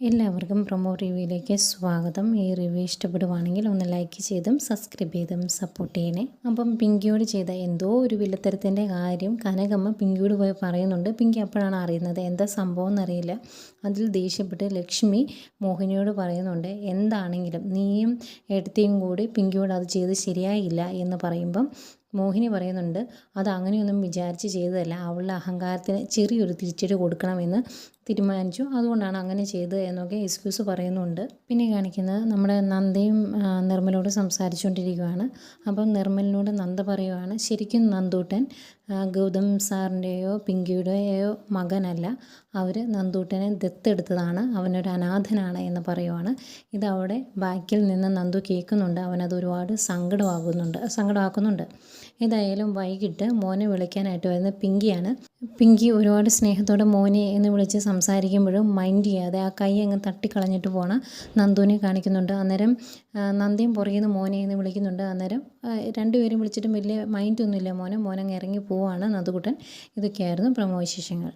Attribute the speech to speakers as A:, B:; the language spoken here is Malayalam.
A: എല്ലാവർക്കും പ്രൊമോ റിവ്യൂയിലേക്ക് സ്വാഗതം. ഈ റിവ്യൂ ഇഷ്ടപ്പെടുവാണെങ്കിൽ ഒന്ന് ലൈക്ക് ചെയ്തും സബ്സ്ക്രൈബ് ചെയ്തും സപ്പോർട്ട് ചെയ്യണേ. അപ്പം പിങ്കിയോട് ചെയ്ത എന്തോ ഒരു വില്ലത്തരത്തിന്റെ കാര്യം കനകമ്മ പിങ്കിയോട് പോയി പറയുന്നുണ്ട്. പിങ്കി അപ്പോഴാണ് അറിയുന്നത് എന്താ സംഭവം എന്നറിയില്ല. അതിൽ ദേഷ്യപ്പെട്ട് ലക്ഷ്മി മോഹിനിയോട് പറയുന്നുണ്ട് എന്താണെങ്കിലും നീയും എടുത്തേയും കൂടി പിങ്കിയോട് അത് ചെയ്ത് ശരിയായില്ല എന്ന് പറയുമ്പം മോഹിനി പറയുന്നുണ്ട് അത് അങ്ങനെയൊന്നും വിചാരിച്ച് ചെയ്തതല്ല. അവളുടെ അഹങ്കാരത്തിന് ചെറിയൊരു തിരിച്ചടി കൊടുക്കണമെന്ന് തീരുമാനിച്ചു. അതുകൊണ്ടാണ് അങ്ങനെ ചെയ്തത് എന്നൊക്കെ എക്സ്ക്യൂസ് പറയുന്നുണ്ട്. പിന്നെ കാണിക്കുന്നത് നമ്മുടെ നന്ദയും നിർമ്മലോട് സംസാരിച്ചുകൊണ്ടിരിക്കുകയാണ്. അപ്പം നിർമ്മലിനോട് നന്ദ പറയുവാണ് ശരിക്കും നന്ദൂട്ടൻ ഗൗതം സാറിന്റെയോ പിങ്കിയുടെയോ മകനല്ല. അവർ നന്ദൂട്ടനെ ദത്തെടുത്തതാണ്. അവനൊരു അനാഥനാണ് എന്ന് പറയുവാണ്. ഇത് അവിടെ ബാക്കിൽ നിന്ന് നന്ദു കേൾക്കുന്നുണ്ട്. അവനത് ഒരുപാട് സങ്കടമാകുന്നുണ്ട് സങ്കടമാക്കുന്നുണ്ട്. ഏതായാലും വൈകിട്ട് മോനെ വിളിക്കാനായിട്ട് വരുന്ന പിങ്കിയാണ്. പിങ്കി ഒരുപാട് സ്നേഹത്തോടെ മോനെ എന്ന് വിളിച്ച് സംസാരിക്കുമ്പോഴും മൈൻഡ് ചെയ്യാതെ ആ കൈ അങ്ങ് തട്ടിക്കളഞ്ഞിട്ട് പോണ നന്ദുവിനെ കാണിക്കുന്നുണ്ട്. അന്നേരം നന്ദിയും പുറകിൽ മോനെ എന്ന് വിളിക്കുന്നുണ്ട്. അന്നേരം രണ്ടുപേരും വിളിച്ചിട്ടും വലിയ മൈൻഡൊന്നുമില്ല മോനെ. മോനങ്ങ് ഇറങ്ങി പോവാണ് നന്ദുകുട്ടൻ. ഇതൊക്കെയായിരുന്നു പ്രമോ വിശേഷങ്ങൾ.